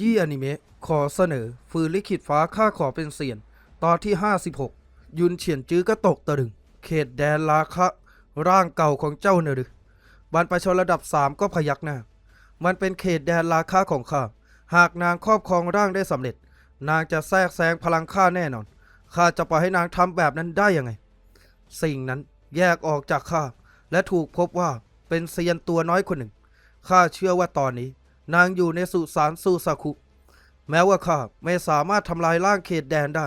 ยี้อนิเมะขอเสนอ ฟืนลิขิตฟ้าข้าขอเป็นเสียน ตอนที่ 56 ยุนเฉียนจื้อก็ตกตะลึง เขตแดนลาคะ ร่างเก่าของเจ้าเนรือบรรพชนระดับสามก็พยักหน้า มันเป็นเขตแดนลาคะของข้า หากนางครอบครองร่างได้สำเร็จ นางจะแทรกแซงพลังข้าแน่นอน ข้าจะปล่อยให้นางทำแบบนั้นได้ยังไง สิ่งนั้นแยกออกจากข้า และถูกพบว่าเป็นเซียนตัวน้อยคนหนึ่ง ข้าเชื่อว่าตอนนี้ นางอยู่ในสุสานซูซาคุ แม้ว่าข้าไม่สามารถทำลายร่างเขตแดนได้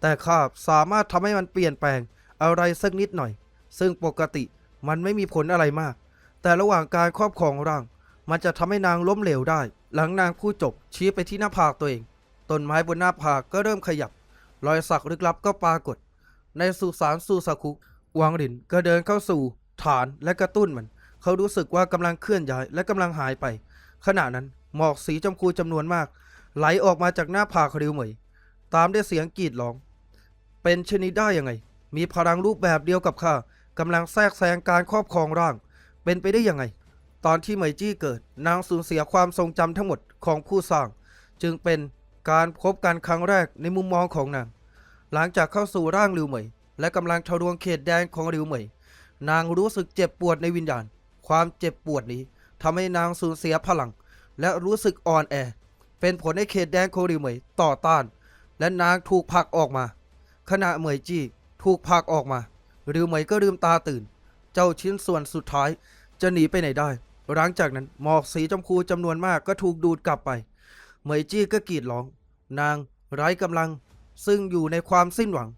แต่ข้าสามารถทำให้มันเปลี่ยนแปลงอะไรสักนิดหน่อย ซึ่งปกติมันไม่มีผลอะไรมาก แต่ระหว่างการครอบครองร่าง มันจะทำให้นางล้มเหลวได้ หลังนางพูดจบชี้ไปที่หน้าผากตัวเองต้นไม้บนหน้าผากก็เริ่มขยับ รอยสักลึกลับก็ปรากฏ ในสุสานซูซาคุวางดินก็เดินเข้าสู่ฐานและกระตุ้นมัน เขารู้สึกว่ากำลังเคลื่อนย้ายและกำลังหายไป ขณะนั้นหมอกสีชมพูจำนวนมาก ไหลออกมาจากหน้าผากริวเหมย ตามด้วยเสียงกรีดร้อง เป็นชนิดได้ยังไง มีพลังรูปแบบเดียวกับข้ากำลังแทรกแซงการครอบครองร่าง เป็นไปได้ยังไง ตอนที่เหมยจี้เกิด นางสูญเสียความทรงจำทั้งหมดของผู้สร้าง จึงเป็นการพบกันครั้งแรกในมุมมองของนาง หลังจากเข้าสู่ร่างริวเหมย และกำลังทะลวงเขตแดนของริวเหมย นางรู้สึกเจ็บปวดในวิญญาณ ความเจ็บปวดนี้ ทำให้นางสูญเสียพลัง และรู้สึกอ่อนแอ เป็นผลให้เขตแดนของริเหมยต่อต้าน และนางถูกผลักออกมา ขณะเหมยจี้ถูกผลักออกมาริวเหมยก็ลืมตาตื่น เจ้าชิ้นส่วนสุดท้ายจะหนีไปไหนได้ หลังจากนั้นหมอกสีชมพูจำนวนมากก็ถูกดูดกลับไป เหมยจี้ก็กรีดร้อง นางไร้กำลัง ซึ่งอยู่ในความสิ้นหวัง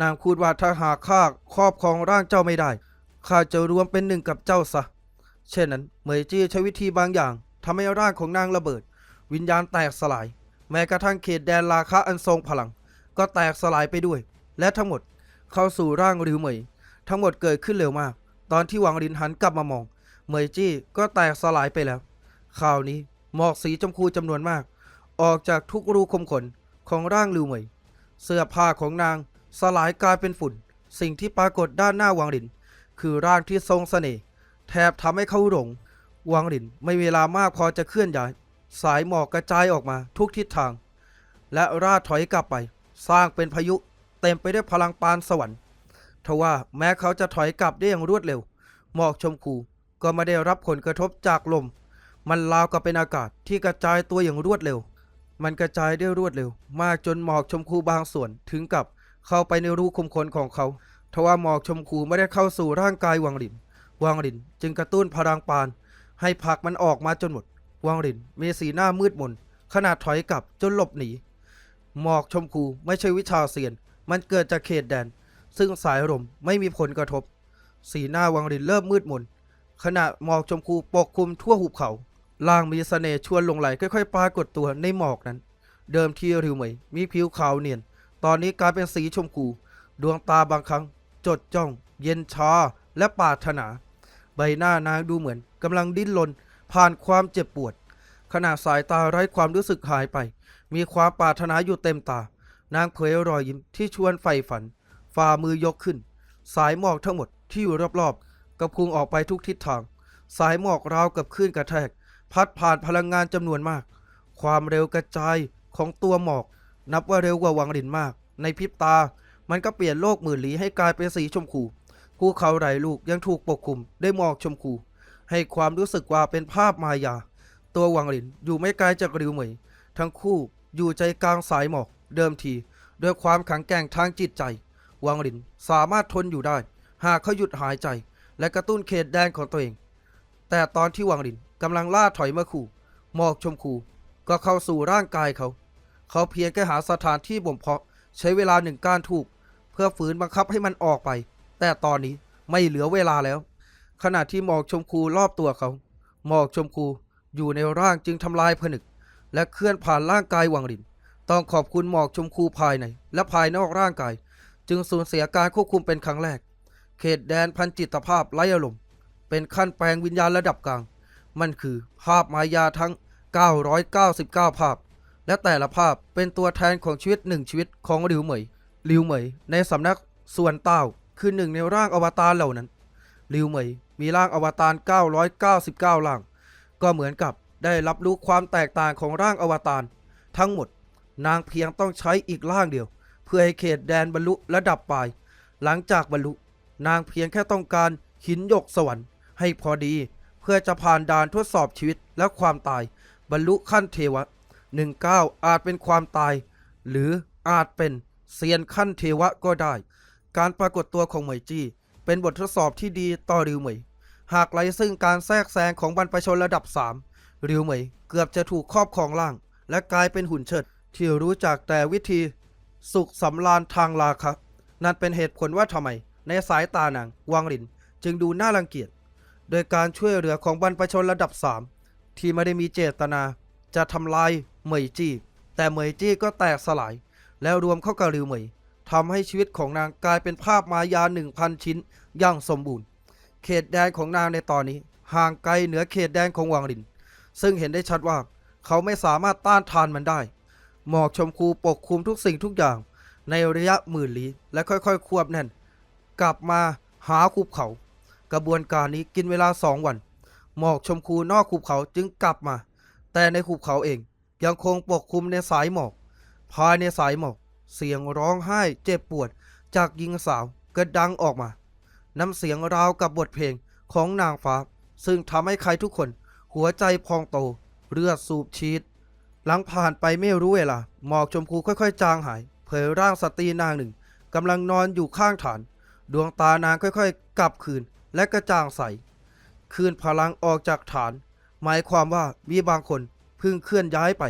นางพูดว่าถ้าหากข้าครอบครองร่างเจ้าไม่ได้ข้าจะรวมเป็นหนึ่งกับเจ้าซะ เช่นนั้นเหมยจี้ใช้วิธีบางอย่างทำให้ร่างของนางระเบิด วิญญาณแตกสลาย แม้กระทั่งเขตแดนราคะอันทรงพลัง ก็แตกสลายไปด้วย และทั้งหมดเข้าสู่ร่างริวเหมย ทั้งหมดเกิดขึ้นเร็วมาก ตอนที่หวังลินหันกลับมามอง เหมยจี้ก็แตกสลายไปแล้วข่าวนี้หมอกสีชมพูจำนวนมาก ออกจากทุกรูขุมขนของร่างริวเหมย เสื้อผ้าของนางสลายกลายเป็นฝุ่น สิ่งที่ปรากฏด้านหน้าวังลิน คือร่างที่ทรงเสน่ห์ แทบทำให้เขาหลงวังหลินไม่เวลามากพอจะเคลื่อนย้าย สายหมอกกระจายออกมาทุกทิศทาง และราดถอยกลับไป สร้างเป็นพายุ เต็มไปด้วยพลังปานสวรรค์ทว่าแม้เขาจะถอยกลับได้อย่างรวดเร็ว หมอกชมพูก็ไม่ได้รับผลกระทบจากลม มันราวกับเป็นอากาศที่กระจายตัวอย่างรวดเร็ว มันกระจายได้รวดเร็ว มากจนหมอกชมพูบางส่วนถึงกับเข้าไปในรูขุมขนของเขาทว่าหมอกชมพูไม่ได้เข้าสู่ร่างกายวังหลิน วังลินจึงกระตุ้นพลังปาน ให้ผลักมันออกมาจนหมด วังลินมีสีหน้ามืดมน ขนาดถอยกลับจนหลบหนี หมอกชมพูไม่ใช่วิชาเซียน มันเกิดจากเขตแดน ซึ่งสายลมไม่มีผลกระทบ สีหน้าวังลินเริ่มมืดมน ขณะหมอกชมพูปกคลุมทั่วหุบเขาล่างมีเสน่ห์ชวนลงไหลค่อยๆปรากฏตัวในหมอกนั้น เดิมทีริวเหมยมีผิวขาวเนียน ตอนนี้กลายเป็นสีชมพู ดวงตาบางครั้ง จดจ้อง เย็นชาและปาถนา ใบหน้านางดูเหมือนกำลังดิ้นรนผ่านความเจ็บปวด ขณะสายตาไร้ความรู้สึกหายไป มีความปรารถนาอยู่เต็มตา นางเผยรอยยิ้มที่ชวนใฝ่ฝัน ฝ่ามือยกขึ้น สายหมอกทั้งหมดที่อยู่รอบๆก็พุ่งออกไปทุกทิศทาง สายหมอกราวกับคลื่นกระแทก พัดผ่านพลังงานจำนวนมาก ความเร็วกระจายของตัวหมอก นับว่าเร็วกว่าวังลินมาก ในพริบตา มันก็เปลี่ยนโลกหมื่นลี้ให้กลายเป็นสีชมพู ภูเขาไหลลูกยังถูกปกคลุมด้วยหมอกชมพูให้ความรู้สึกว่าเป็นภาพมายา ตัววังหลินอยู่ไม่ไกลจากริวเหมย ทั้งคู่อยู่ใจกลางสายหมอกเดิมทีด้วยความข็งแกร่งทางจิตใจ วังหลินสามารถทนอยู่ได้ หากเขาหยุดหายใจ และกระตุ้นเขตแดนของตัวเอง แต่ตอนที่วังหลินกำลังล่าถอยมาขู่หมอกชมพูก็เข้าสู่ร่างกายเขา เขาเพียงแค่หาสถานที่บ่มเพาะใช้เวลาหนึ่งกานทูบเพื่อฝืนบังคับให้มันออกไป แต่ตอนนี้ไม่เหลือเวลาแล้ว ขณะที่หมอกชมพูรอบตัวเขา หมอกชมพูอยู่ในร่างจึงทำลายผนึก และเคลื่อนผ่านร่างกายวังลิน ต้องขอบคุณหมอกชมพูภายใน และภายนอกร่างกาย จึงสูญเสียการควบคุมเป็นครั้งแรก เขตแดนพันจิตภาพไร้อารมณ์เป็นขั้นแปลงวิญญาณระดับกลาง มันคือภาพมายาทั้ง 999 ภาพ และแต่ละภาพเป็นตัวแทนของชีวิตหนึ่งชีวิตของหลิวเหมยหลิวเหมยในสำนักส่วนเต้า คือหนึ่งในร่างอวตารเหล่านั้นลิวเหมยมีร่างอวตาร 999ร่าง ก็เหมือนกับได้รับรู้ความแตกต่างของร่างอวตาร ทั้งหมด นางเพียงต้องใช้อีกร่างเดียว เพื่อให้เขตแดนบรรลุระดับปลาย หลังจากบรรลุ นางเพียงแค่ต้องการหินหยกสวรรค์ให้พอดี เพื่อจะผ่านด่านทดสอบชีวิตและความตาย บรรลุขั้นเทวะหนึ่งก้าอาจเป็นความตาย หรืออาจเป็นเซียนขั้นเทวะก็ได้ การปรากฏตัวของเหมยจี้ เป็นบททดสอบที่ดีต่อริวเหมย หากไรซึ่งการแทรกแซงของบรรพชนระดับ 3 ริวเหมยเกือบจะถูกครอบครองร่าง และกลายเป็นหุ่นเชิด ที่รู้จักแต่วิธี สุขสำราญทางราคะนั่นเป็นเหตุผลว่าทำไม ในสายตานางวังหลินจึงดูน่ารังเกียจ โดยการช่วยเหลือของบรรพชนระดับ 3 ที่ไม่ได้มีเจตนา จะทำลายเหมยจี้ แต่เหมยจี้ก็แตกสลาย แล้วรวมเข้ากับริวเหมย ทำให้ชีวิตของนางกลายเป็นภาพมายา 1,000 ชิ้นอย่างสมบูรณ์ เขตแดนของนางในตอนนี้ ห่างไกลเหนือเขตแดนของวังหลิน ซึ่งเห็นได้ชัดว่า เขาไม่สามารถต้านทานมันได้ หมอกชมพูปกคลุมทุกสิ่งทุกอย่าง ในระยะหมื่นลี้และค่อยๆ ควบแน่น กลับมาหาคูเขา กระบวนการนี้กินเวลาสองวัน หมอกชมพูนอกคูเขาจึงกลับมา แต่ในคูเขาเองยังคงปกคลุมในสายหมอก ภายในสายหมอก เสียงร้องไห้เจ็บปวด จากหญิงสาวก็ดังออกมา น้ำเสียงราวกับบทเพลงของนางฟ้า ซึ่งทำให้ใครทุกคน หัวใจพองโต เลือดสูบฉีดหลังผ่านไปไม่รู้เวลาหมอกชมพูค่อยๆ จางหาย เผยร่างสตรีนางหนึ่งกำลังนอนอยู่ข้างฐาน ดวงตานางค่อยๆ กลับคืนและกระจ่างใส คืนพลังออกจากฐาน หมายความว่ามีบางคนเพิ่งเคลื่อนย้ายไป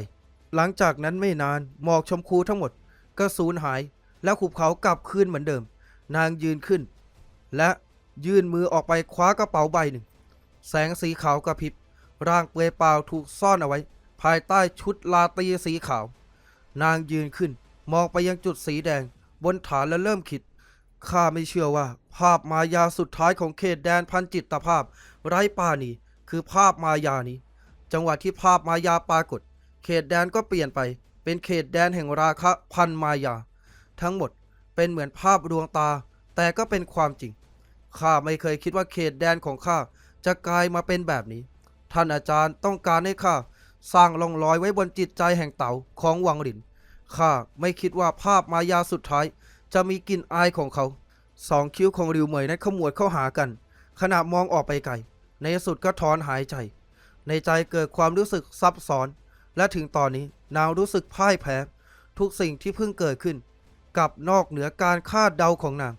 หลังจากนั้นไม่นานหมอกชมพูทั้งหมด ก็สูญหาย แล้วขุบเขากลับคืนเหมือนเดิม นางยืนขึ้น และยื่นมือออกไปคว้ากระเป๋าใบหนึ่ง แสงสีขาวกระพริบ ร่างเปลือยเปล่าถูกซ่อนเอาไว้ ภายใต้ชุดลาตีสีขาว นางยืนขึ้น มองไปยังจุดสีแดง บนฐานและเริ่มคิดข้าไม่เชื่อว่า ภาพมายาสุดท้ายของเขตแดนพันจิตภาพ ไร้ป่านี้คือภาพมายานี้ จังหวะที่ภาพมายาปรากฏ เขตแดนก็เปลี่ยนไป เป็นเขตแดนแห่งราคะพันมายา ทั้งหมดเป็นเหมือนภาพดวงตา แต่ก็เป็นความจริง ข้าไม่เคยคิดว่าเขตแดนของข้าจะกลายมาเป็นแบบนี้ ท่านอาจารย์ต้องการให้ข้าสร้างร่องรอยไว้บนจิตใจแห่งเต่าของวังหลิน ข้าไม่คิดว่าภาพมายาสุดท้าย จะมีกลิ่นอายของเขา สองคิ้วของริวเหมยนั้นขมวดเข้าหากัน ขณะมองออกไปไกล ในสุดก็ถอนหายใจ ในใจเกิดความรู้สึกซับซ้อน และถึงตอนนี้นางรู้สึกพ่ายแพ้ ทุกสิ่งที่เพิ่งเกิดขึ้น กับนอกเหนือการคาดเดาของนาง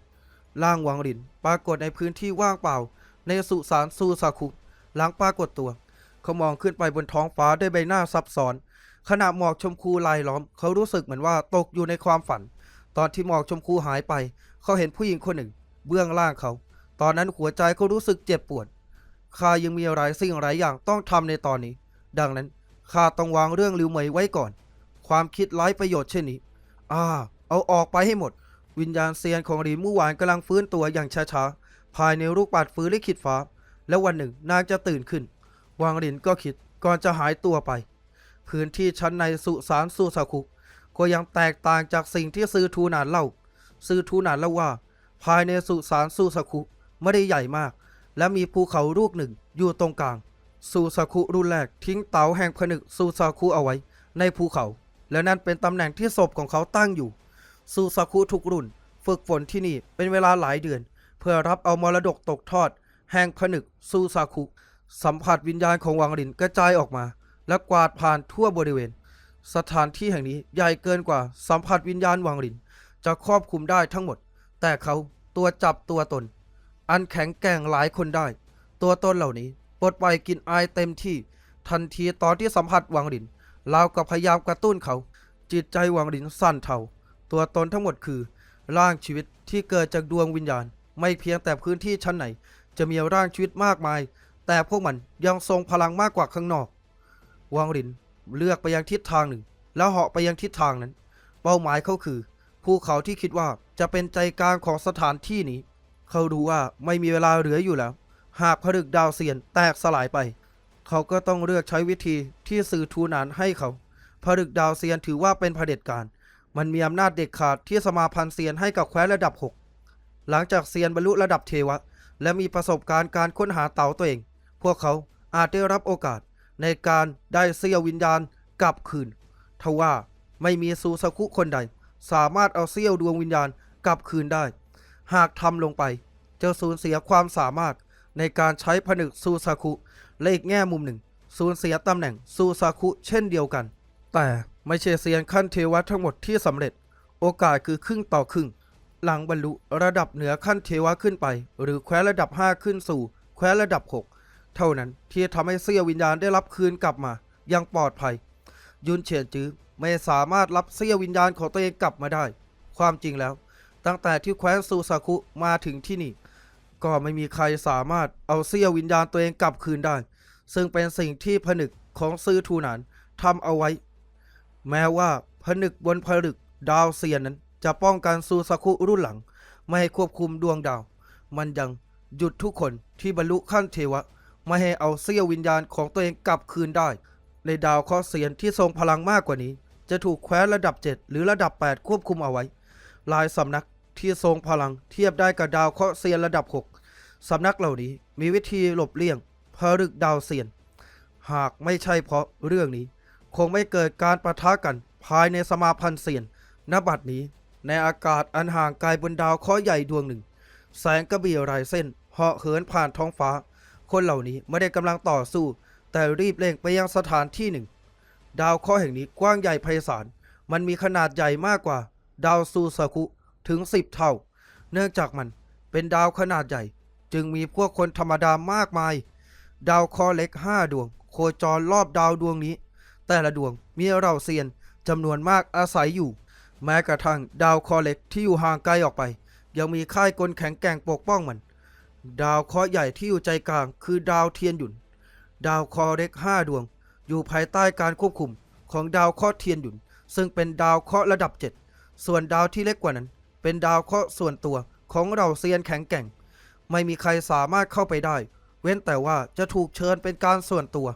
ร่างวังหลินปรากฏในพื้นที่ว่างเปล่า ในสุสานซูซาคุ หลังปรากฏตัว เขามองขึ้นไปบนท้องฟ้าด้วยใบหน้าซับซ้อน ขณะหมอกชมพูลายล้อม เขารู้สึกเหมือนว่าตกอยู่ในความฝัน ตอนที่หมอกชมพูหายไป เขาเห็นผู้หญิงคนหนึ่ง เบื้องล่างเขา ตอนนั้นหัวใจเขารู้สึกเจ็บปวดข้ายังมีอะไรสิ่งหลายอย่างต้องทำในตอนนี้ ดังนั้น ข้าต้องวางเรื่องลิวเหมยไว้ก่อน ความคิดไร้ประโยชน์เช่นนี้ อ่า เอาออกไปให้หมด วิญญาณเซียนของหลีมู่หวานกำลังฟื้นตัวอย่างช้าๆ ภายในรูปปัดฟื้นลิขิตฟ้า แล้ววันหนึ่งนางจะตื่นขึ้น วางหลินก็คิดก่อนจะหายตัวไป พื้นที่ชั้นในสุสานสุสาคุก็ยังแตกต่างจากสิ่งที่ซื้อทูนานเล่า ซื้อทูนานเล่าว่า ภายในสุสานสุสาคุไม่ได้ใหญ่มาก และมีภูเขาลูกหนึ่งอยู่ตรงกลาง สุสาคุรุ่นแรกทิ้งเต๋าแห่งผนึกสุสาคุเอาไว้ ในภูเขา และนั่นเป็นตำแหน่งที่ศพของเขาตั้งอยู่สุสาคุทุกรุ่น ฝึกฝนที่นี่เป็นเวลาหลายเดือน เพื่อรับเอามรดกตกทอด แห่งผนึกสุสาคุ สัมผัสวิญญาณของวังหลินกระจายออกมา และกวาดผ่านทั่วบริเวณ สถานที่แห่งนี้ใหญ่เกินกว่าสัมผัสวิญญาณวังหลิน จะครอบคุมได้ทั้งหมด แต่เขาตัวจับตัวตน อันแข็งแกร่งหลายคนได้ ตัวตนเหล่านี้ ปลดปล่อยกลินอายเต็มที่ ทันทีตอนที่สัมผัสวังหลินราวกับพยายามกระตุ้นเขา จิตใจวังหลินสั่นเทาตัวตนทั้งหมดคือ ร่างชีวิตที่เกิดจากดวงวิญญาณ ไม่เพียงแต่พื้นที่ชั้นไหน จะมีร่างชีวิตมากมาย แต่พวกมันยังทรงพลังมากกว่าข้างนอกวังหลินเลือกไปยังทิศทางหนึ่ง แล้วเหาะไปยังทิศทางนั้น เป้าหมายเขาคือภูเขาที่คิดว่าจะเป็นใจกลางของสถานที่นี้ เขารู้ว่าไม่มีเวลาเหลืออยู่แล้ว หากผลึกดาวเซียนแตกสลายไป เขาก็ต้องเลือกใช้วิธีที่สื่อทูนานให้เขาผลึกดาวเซียนถือว่าเป็นเผด็จการ มันมีอำนาจเด็ดขาดที่สมาพันธ์เซียนให้กับแคว้นระดับ 6 หลังจากเซียนบรรลุระดับเทวะ และมีประสบการณ์การค้นหาเต่าตัวเอง พวกเขาอาจได้รับโอกาสในการได้เสี้ยววิญญาณกลับคืน ทว่าไม่มีซูซาคุคนใด สามารถเอาเสี้ยวดวงวิญญาณกลับคืนได้ หากทำลงไปจะสูญเสียความสามารถ ในการใช้ผนึกซูซาคุและอีกแง่มุมหนึ่ง สูญเสียตำแหน่งซูซาคุเช่นเดียวกัน แต่ไม่ใช่เซียนขั้นเทวะทั้งหมดที่สำเร็จ โอกาสคือครึ่งต่อครึ่ง หลังบรรลุระดับเหนือขั้นเทวะขึ้นไป หรือแคว้ระดับ 5 ขึ้นสู่ แคว้ระดับ 6 เท่านั้นที่ทำให้เสี้ยววิญญาณได้รับคืนกลับมาอยังปลอดภัย ยุนเฉียนจื้อไม่สามารถรับเสี้ยววิญญาณของตัวเองกลับมาได้ ความจริงแล้ว ตั้งแต่ที่แคว้นซูซาคุมาถึงที่นี่ ก็ไม่มีใครสามารถเอาเสี้ยววิญญาณตัวเองกลับคืนได้ ซึ่งเป็นสิ่งที่ผนึกของซื้อทูหนานทำเอาไว้ แม้ว่าผนึกบนผลึกดาวเซียนนั้น จะป้องกันซูซาคุรุ่นหลัง ไม่ให้ควบคุมดวงดาว มันยังหยุดทุกคนที่บรรลุขั้นเทวะ ไม่ให้เอาเสี้ยววิญญาณของตัวเองกลับคืนได้ ในดาวเคราะห์เซียนที่ทรงพลังมากกว่านี้ จะถูกแคว้นระดับ 7 หรือระดับ 8 ควบคุมเอาไว้ หลายสำนัก ที่ทรงพลังเทียบได้กับดาวเคราะห์เซียนระดับ 6 สำนักเหล่านี้มีวิธีหลบเลี่ยงผลึกดาวเซียน หากไม่ใช่เพราะเรื่องนี้ คงไม่เกิดการประทะกันภายในสมาพันธ์เซียนณบัดนี้ ในอากาศอันห่างไกลบนดาวเคราะห์ใหญ่ดวงหนึ่ง แสงกระบี่รายเส้นเหาะเหินผ่านท้องฟ้า คนเหล่านี้ไม่ได้กำลังต่อสู้ แต่รีบเร่งไปยังสถานที่หนึ่ง ดาวเคราะห์แห่งนี้กว้างใหญ่ไพศาลมันมีขนาดใหญ่มากกว่า ดาวซูซาคุ ถึง 10 เท่า เนื่องจากมันเป็นดาวขนาดใหญ่ จึงมีพวกคนธรรมดามากมาย ดาวคราะห์เล็ก 5 ดวง โคจรรอบดาวดวงนี้ แต่ละดวงมีเราเซียนจำนวนมากอาศัยอยู่ แม้กระทั่งดาวคราะห์เล็กที่อยู่ห่างไกลออกไป ยังมีค่ายกลแข็งแกร่งปกป้องมัน ดาวเคราะห์ใหญ่ที่อยู่ใจกลางคือดาวเทียนหยุน ดาวคราะห์เล็ก 5 ดวง อยู่ภายใต้การควบคุมของดาวเคราะห์เทียนหยุน ซึ่งเป็นดาวเคราะห์ระดับ 7 ส่วนดาวที่เล็กกว่านั้น เป็นดาวเคราะห์ส่วนตัวของเราเซียนแข็งแกร่ง ไม่มีใครสามารถเข้าไปได้ เว้นแต่ว่าจะถูกเชิญเป็นการส่วนตัว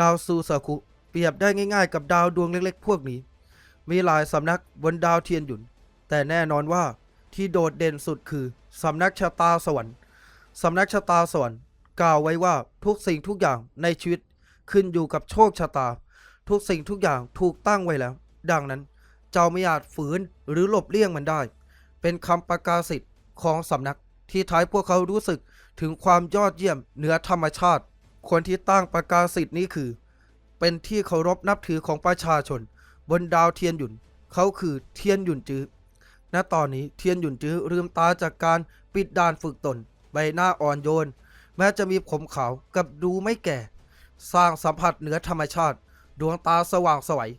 ดาวซูซาคุเปรียบได้ง่ายๆ กับดาวดวงเล็กๆ พวกนี้ มีหลายสำนักบนดาวเทียนหยุน แต่แน่นอนว่าที่โดดเด่นสุดคือสำนักชะตาสวรรค์สำนักชะตาสวรรค์กล่าวไว้ว่าทุกสิ่งทุกอย่างในชีวิตขึ้นอยู่กับโชคชะตา ทุกสิ่งทุกอย่างถูกตั้งไว้แล้ว ดังนั้น เจ้าไม่อาจฝืนหรือหลบเลี่ยงมันได้ เป็นคำประกาศสิทธิ์ของสำนักที่ท้ายพวกเขารู้สึกถึงความยอดเยี่ยมเหนือธรรมชาติ คนที่ตั้งประกาศสิทธิ์นี้คือ เป็นที่เคารพนับถือของประชาชน บนดาวเทียนหยุน เขาคือเทียนหยุนจื้อณตอนนี้เทียนหยุนจื้อลืมตาจากการปิดด่านฝึกตน ใบหน้าอ่อนโยน แม้จะมีผมขาวกับดูไม่แก่ สร้างสัมผัสเหนือธรรมชาติ ดวงตาสว่างสวย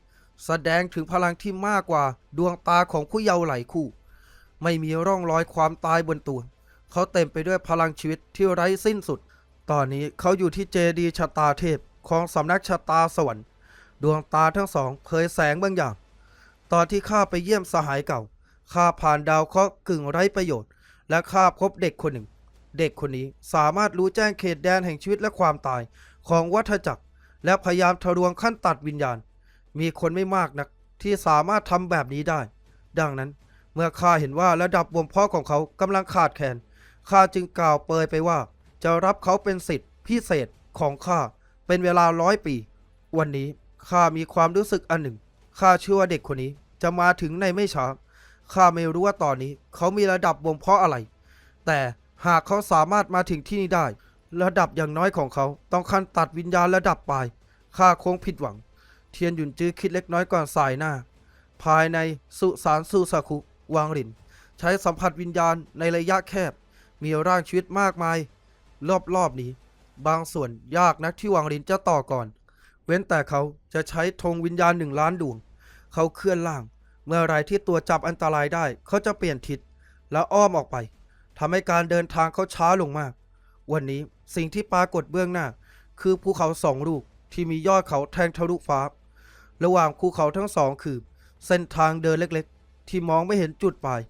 แสดงถึงพลังที่มากกว่าดวงตาของผู้เยาว์ไหลายคู่ ไม่มีร่องรอยความตายบนตัวเขาเต็มไปด้วยพลังชีวิตที่ไร้สิ้นสุด ตอนนี้เขาอยู่ที่เจดีชะตาเทพของสำนักชะตาสวรรค์ ดวงตาทั้งสองเผยแสงบางอย่าง ตอนที่ข้าไปเยี่ยมสหายเก่า ข้าผ่านดาวเคราะห์กึ่งไร้ประโยชน์ และข้าพบเด็กคนหนึ่ง เด็กคนนี้สามารถรู้แจ้งเขตแดนแห่งชีวิตและความตายของวัฏจักร และพยายามทะลวงขั้นตัดวิญญาณ มีคนไม่มากนักที่สามารถทำแบบนี้ได้ ดังนั้น เมื่อข้าเห็นว่าระดับบ่มเพาะของเขากำลังขาดแคลนข้าจึงกล่าวเปยไปว่า จะรับเขาเป็นสิทธิ์พิเศษของข้าเป็นเวลาร้อยปี วันนี้ข้ามีความรู้สึกอันหนึ่งข้าเชื่อว่าเด็กคนนี้จะมาถึงในไม่ช้าข้าไม่รู้ว่าตอนนี้ เขามีระดับบ่มเพาะอะไร แต่หากเขาสามารถมาถึงที่นี่ได้ ระดับอย่างน้อยของเขา ต้องขั้นตัดวิญญาณระดับปลายข้าคงผิดหวัง เทียนหยุนจื้อคิดเล็กน้อยก่อนสายหน้า ภายในสุสานซูซาคุ วางหลิน ใช้สัมผัสวิญญาณในระยะแคบ มีร่างชีวิตมากมาย รอบๆนี้ บางส่วนยากนักที่วางหลินจะต่อก่อน เว้นแต่เขาจะใช้ธงวิญญาณหนึ่งล้านดวง เขาเคลื่อนล่าง เมื่อไรที่ตัวจับอันตรายได้ เขาจะเปลี่ยนทิศแล้วอ้อมออกไปทำให้การเดินทางเขาช้าลงมาก วันนี้สิ่งที่ปรากฏเบื้องหน้า คือภูเขาสองลูกที่มียอดเขาแทงทะลุฟ้า ระหว่างภูเขาทั้งสองคือ เส้นทางเดินเล็ก ที่มองไม่เห็นจุดปลาย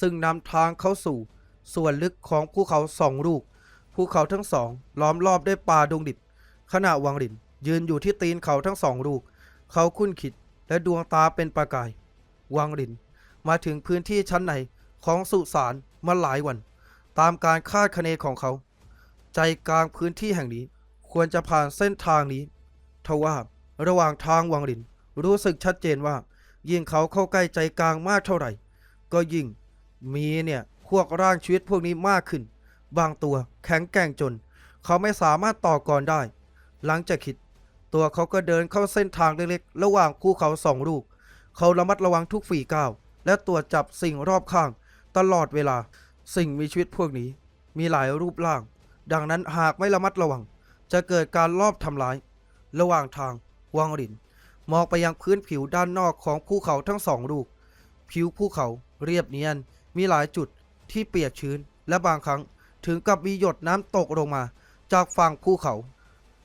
ซึ่งนำทางเข้าสู่ ส่วนลึกของภูเขาสองลูกภูเขาทั้งสองล้อมรอบด้วยป่าดงดิบ ขณะวังหลินยืนอยู่ที่ตีนเขาทั้งสองลูก เขาคุ้นคิดและดวงตาเป็นประกาย วังหลินมาถึงพื้นที่ชั้นในของสุสานมาหลายวัน ตามการคาดคะเนของเขา ใจกลางพื้นที่แห่งนี้ ควรจะผ่านเส้นทางนี้ทว่าระหว่างทางวังลินรู้สึกชัดเจนว่า ยิ่งเขาเข้าใกล้ใจกลางมากเท่าไหร่ ก็ยิ่งมีเนี่ยพวกร่างชีวิตพวกนี้มากขึ้น บางตัวแข็งแกร่งจน เขาไม่สามารถต่อกรได้ หลังจากคิด ตัวเขาก็เดินเข้าเส้นทางเล็กๆ ระหว่างภูเขาสองลูก เขาระมัดระวังทุกฝีก้าว และตรวจจับสิ่งรอบข้าง ตลอดเวลา สิ่งมีชีวิตพวกนี้ มีหลายรูปร่าง ดังนั้นหากไม่ระมัดระวัง จะเกิดการลอบทำร้าย ระหว่างทางวังหลิน มองไปยังพื้นผิวด้านนอกของภูเขาทั้งสองลูก ผิวภูเขาเรียบเนียน มีหลายจุดที่เปียกชื้น และบางครั้งถึงกับมีหยดน้ำตกลงมา จากฝั่งภูเขา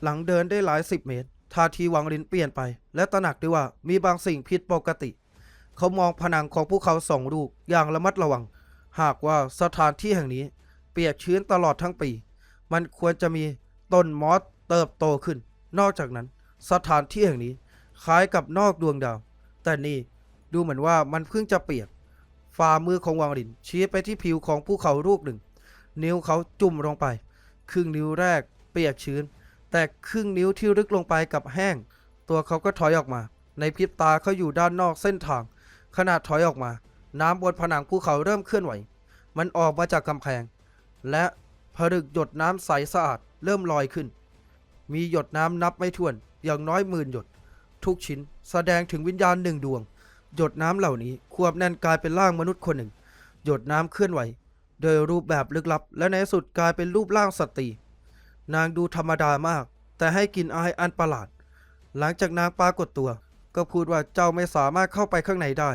หลังเดินได้หลายสิบเมตร ท่าทีวังลินเปลี่ยนไป และตระหนักด้ว่ามีบางสิ่งผิดปกติ เขามองผนังของภูเขาสองลูกอย่างระมัดระวัง หากว่าสถานที่แห่งนี้ เปียกชื้นตลอดทั้งปี มันควรจะมีต้นมอสเติบโตขึ้น นอกจากนั้น สถานที่แห่งนี้ คล้ายกับนอกดวงดาว แต่นี่ดูเหมือนว่ามันเพิ่งจะเปียก ฝ่ามือของวังลินชี้ไปที่ผิวของภูเขาลูกหนึ่ง นิ้วเขาจุ่มลงไป ครึ่งนิ้วแรกเปียกชื้น แต่ครึ่งนิ้วที่ลึกลงไปกับแห้ง ตัวเขาก็ถอยออกมา ในพริบตาเขาอยู่ด้านนอกเส้นทาง ขณะถอยออกมา น้ำบนผนังภูเขาเริ่มเคลื่อนไหว มันออกมาจากกำแพง และผลึกหยดน้ำใสสะอาดเริ่มลอยขึ้น มีหยดน้ำนับไม่ถ้วน อย่างน้อยหมื่นหยด ทุกชิ้น แสดงถึงวิญญาณหนึ่งดวง หยดน้ำเหล่านี้ควบแน่นกลายเป็นร่างมนุษย์คนหนึ่ง หยดน้ำเคลื่อนไหว โดยรูปแบบลึกลับ และในสุดกลายเป็นรูปร่างสตรี นางดูธรรมดามาก แต่ให้กลินอายอันประหลาด หลังจากนางปรากฏตัว ก็พูดว่าเจ้าไม่สามารถเข้าไปข้างในได้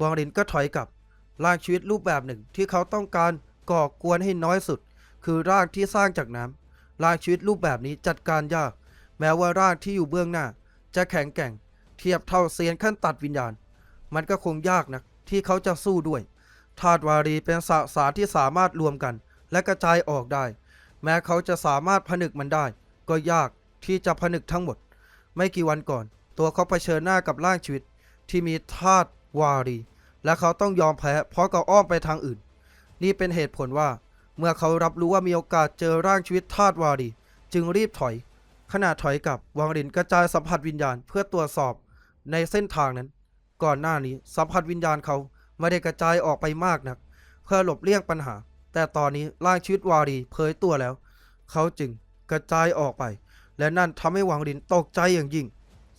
วังลินก็ถอยกลับ ร่างชีวิตรูปแบบหนึ่งที่เขาต้องการก่อกวนให้น้อยสุด คือร่างที่สร้างจากน้ำร่างชีวิตรูปแบบนี้จัดการยาก แม้ว่าร่างที่อยู่เบื้องหน้า จะแข็งแกร่ง เทียบเท่าเซียนขั้นตัดวิญญาณ มันก็คงยากนักที่เขาจะสู้ด้วยธาตุวารีเป็นสสารที่สามารถรวมกัน และกระจายออกได้ แม้เขาจะสามารถผนึกมันได้ ก็ยากที่จะผนึกทั้งหมด ไม่กี่วันก่อน ตัวเขาเผชิญหน้ากับร่างชีวิต ที่มีธาตุวารี และเขาต้องยอมแพ้ เพราะเขาอ้อมไปทางอื่น นี่เป็นเหตุผลว่า เมื่อเขารับรู้ว่ามีโอกาสเจอร่างชีวิตธาตุวารี จึงรีบถอย ขณะถอยกลับวังรินกระจายสัมผัสวิญญาณเพื่อตรวจสอบในเส้นทางนั้น ก่อนหน้านี้สัมผัสวิญญาณเขาไม่ได้กระจายออกไปมากนัก เพื่อหลบเลี่ยงปัญหา แต่ตอนนี้ร่างชีวิตวารีเผยตัวแล้ว เขาจึงกระจายออกไป และนั่นทำให้วังรินตกใจอย่างยิ่ง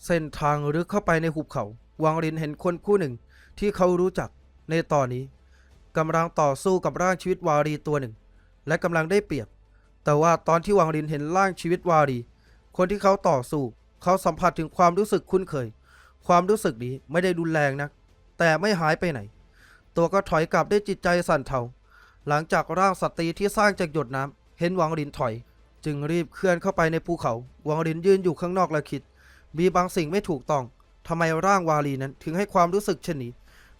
เส้นทางลึกเข้าไปในหุบเขา วังรินเห็นคนคู่หนึ่งที่เขารู้จักในตอนนี้กำลังต่อสู้กับร่างชีวิตวารีตัวหนึ่ง และกำลังได้เปรียบ แต่ว่าตอนที่วังรินเห็นร่างชีวิตวารี คนที่เขาต่อสู้ เขาสัมผัสถึงความรู้สึกคุ้นเคย ความรู้สึกนี้ไม่ได้รุนแรงนะแต่ไม่หายไปไหน ตัวก็ถอยกลับด้วยจิตใจสั่นเทา หลังจากร่างสตรีที่สร้างจากหยดน้ำเห็นวังรินถอย จึงรีบเคลื่อนเข้าไปในภูเขาวังรินยืนอยู่ข้างนอกและคิด มีบางสิ่งไม่ถูกต้องทำไมร่างวารีนั้นถึงให้ความรู้สึกเช่นนี้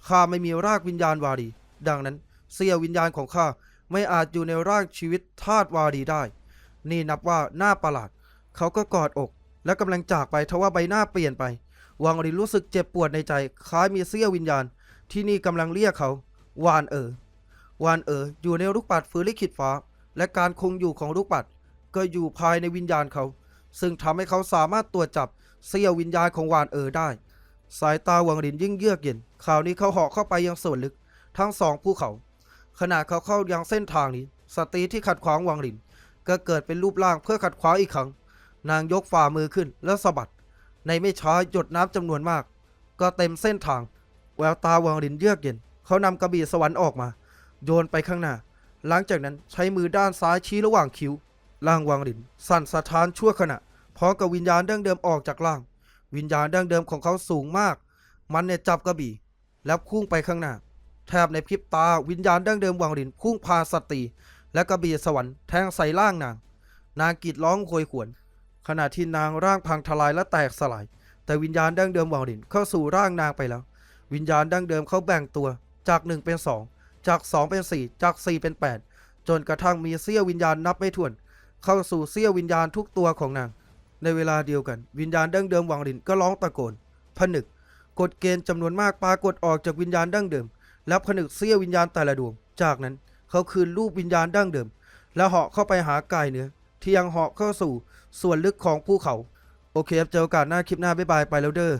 ข้าไม่มีรากวิญญาณวารีดังนั้นเสี้ยววิญญาณของข้าไม่อาจอยู่ในร่างชีวิตธาตุวารีได้ นี่นับว่าน่าประหลาด เขาก็กอดอก และกำลังจากไปทว่าใบหน้าเปลี่ยนไป วังรินรู้สึกเจ็บปวดในใจ คล้ายมีเสี้ยววิญญาณ ที่นี่กำลังเรียกเขา วานเอ๋อวานเอ๋ออยู่ในลูกปัดฟื้นลิขิตฟ้า และการคงอยู่ของลูกปัด ก็อยู่ภายในวิญญาณเขา ซึ่งทำให้เขาสามารถตรวจจับเสี้ยววิญญาณของวานเอ๋อได้ สายตาวังรินยิ่งเยือกเย็นคราวนี้เขาเหาะเข้าไปยังส่วนลึก ทั้งสองภูเขา ขณะเขาเข้ายังเส้นทางนี้ สตรีที่ขัดขวางวังรินก็เกิดเป็นรูปร่างเพื่อขัดขวางอีกครั้ง นางยกฝ่ามือขึ้นแล้วสะบัด ในไม่ช้าหยดน้ำจำนวนมาก ก็เต็มเส้นทาง แววตาวังรินเยือกเย็น เขานำกระบี่สวรรค์ออกมา โยนไปข้างหน้า หลังจากนั้นใช้มือด้านซ้ายชี้ระหว่างคิ้วร่างวังริน สั่นสะท้านชั่วขณะพร้อมกับวิญญาณดั้งเดิมออกจากร่าง วิญญาณดั้งเดิมของเขาสูงมาก มันเนี่ยจับกระบี่ แล้วพุ่งไปข้างหน้า แทบในพริบตาวิญญาณดั้งเดิมวังรินพุ่งพาสตีและกระบี่สวรรค์แทงใส่ร่างนาง นางกรีดร้องโหยหวน ขณะที่นางร่างพังทลายและแตกสลาย แต่วิญญาณดั้งเดิมวังรินเข้าสู่ร่างนางไปแล้ว วิญญาณดั้งเดิมเขาแบ่งตัวจากหนึ่งเป็นสองจากสองเป็นสี่จากสี่เป็นแปดจนกระทั่งมีเสี้ยววิญญาณนับไม่ถ้วน เข้าสู่เสี้ยววิญญาณทุกตัวของนาง ในเวลาเดียวกัน วิญญาณดั้งเดิมวังรินก็ร้องตะโกนผนึกกฎเกณฑ์จำนวนมากปรากฏออกจากวิญญาณดั้งเดิม แล้วผนึกเสี้ยววิญญาณแต่ละดวง จากนั้นเขาคืนรูปวิญญาณดั้งเดิม แล้วเหาะเข้าไปหากายเนื้อที่ยังเหาะเข้าสู่ ส่วนลึกของภูเขา โอเคครับเจอโอกาสหน้าคลิปหน้าบ๊ายบายไปแล้วเด้อ